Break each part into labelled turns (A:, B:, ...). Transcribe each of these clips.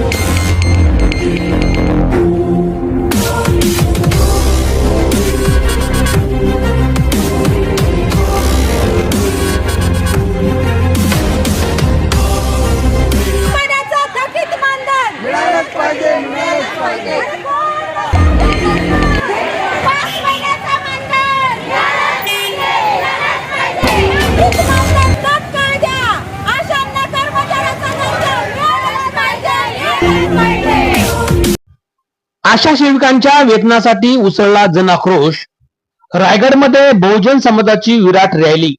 A: Thank you.
B: आशा सेविकांच्या वेतनासाठी उसळला जनाक्रोश. रायगडमध्ये बहुजन समाजाची विराट रॅली.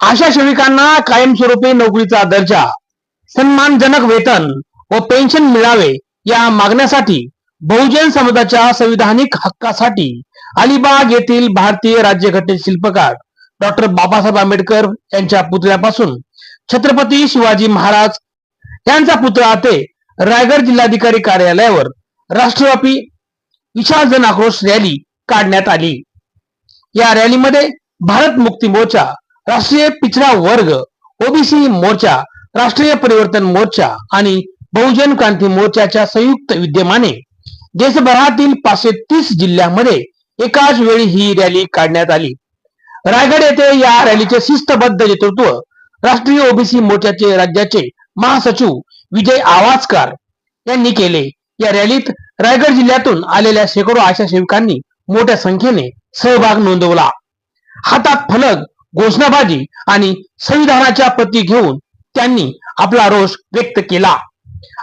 B: आशा सेविकांना कायमस्वरूपी नोकरीचा दर्जा सन्मानजनक वेतन व पेन्शन मिळावे या मागण्यासाठी बहुजन समाजाच्या संविधानिक हक्कासाठी अलिबाग येथील भारतीय राज्यघटने शिल्पकार डॉक्टर बाबासाहेब आंबेडकर यांच्या पुतळ्यापासून छत्रपती शिवाजी महाराज यांचा पुतळा ते रायगड जिल्हाधिकारी कार्यालयावर राष्ट्रव्यापी विशाल आक्रोश रॅली काढण्यात आली. या रॅलीमध्ये भारत मुक्ती मोर्चा राष्ट्रीय पिछडा वर्ग ओबीसी मोर्चा राष्ट्रीय परिवर्तन मोर्चा आणि बहुजन क्रांती मोर्चाच्या संयुक्त विद्यमाने देशभरातील पाचशे तीस जिल्ह्यामध्ये एकाच वेळी ही रॅली काढण्यात आली. रायगड येथे या रॅलीचे शिस्तबद्ध नेतृत्व राष्ट्रीय ओबीसी मोर्चाचे राज्याचे महासचिव विजय आवाजकार यांनी केले. या रॅलीत रायगड जिल्ह्यातून आलेल्या शेकडो आशा सेविकांनी मोठ्या संख्येने सहभाग नोंदवला. हातात फलक घोषणाबाजी आणि संविधानाच्या प्रती घेऊन त्यांनी आपला रोष व्यक्त केला.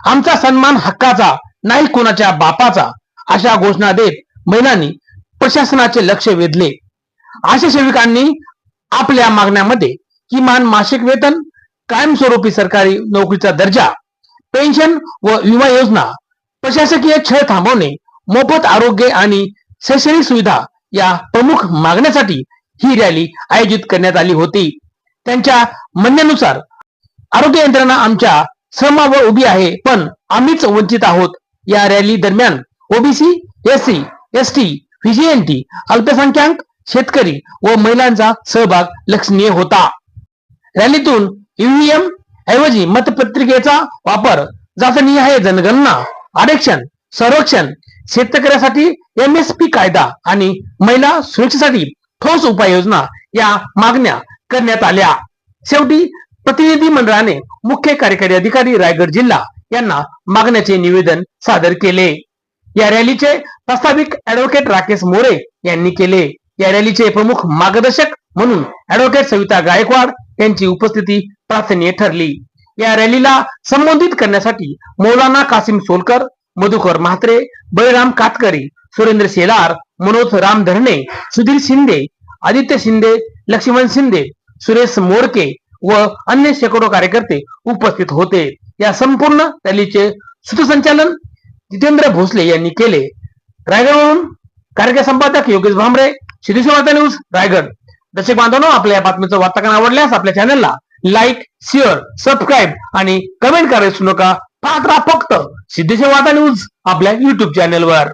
B: आमचा सन्मान हक्काचा नाही कोणाच्या बापाचा अशा घोषणा देत महिलांनी प्रशासनाचे लक्ष वेधले. आशा सेविकांनी आपल्या मागण्यामध्ये किमान मासिक वेतन कायमस्वरूपी सरकारी नोकरीचा दर्जा पेन्शन व विमा योजना प्रशासकीय छळ थांबवणे मोफत आरोग्य आणि शैक्षणिक सुविधा या प्रमुख मागण्यासाठी ही रॅली आयोजित करण्यात आली होती. त्यांच्या म्हणण्यानुसार आरोग्य यंत्रणा आमच्या श्रमावर उभी आहे पण आम्हीच वंचित आहोत. या रॅली दरम्यान OBC SC S T VJNT अल्पसंख्याक शेतकरी व महिलांचा सहभाग लक्षणीय होता. रॅलीतून ईव्हीएम ऐवजी मतपत्रिकेचा वापर जातनिहाय जनगणना. आरक्षण संरक्षण शेतकऱ्यासाठी एमएसपी कायदा आणि महिला सुरक्षेसाठी ठोस उपाययोजना या मागण्या करण्यात आल्या. शेवटी प्रतिनिधी मंडळाने मुख्य कार्यकारी अधिकारी रायगड जिल्हा यांना मागण्याचे निवेदन सादर केले. या रॅलीचे प्रस्ताविक ऍडव्होकेट राकेश मोरे यांनी केले. या रॅलीचे प्रमुख मार्गदर्शक म्हणून ऍडव्होकेट सविता गायकवाड यांची उपस्थिती प्रार्थनीय ठरली. या रॅलीला संबोधित करण्यासाठी मौलाना कासिम सोलकर मधुकर म्हात्रे बळीराम कातकरी सुरेंद्र शेलार मनोज राम धरणे सुधीर शिंदे आदित्य शिंदे लक्ष्मण शिंदे सुरेश मोडके व अन्य शेकडो कार्यकर्ते उपस्थित होते. या संपूर्ण रॅलीचे सूत्रसंचालन जितेंद्र भोसले यांनी केले. रायगडवरून कार्यक्रम संपादक योगेश भांबरे सिद्धेश्वर न्यूज रायगड. दर्शक बांधवांनो आपल्या या बातमीचं वार्तांकन आवडल्यास आपल्या चॅनलला लाईक शेअर सबस्क्राईब आणि कमेंट करायला नका. पाहत राहा फक्त सिद्धेश्वर वादा न्यूज आपल्या युट्यूब चॅनेलवर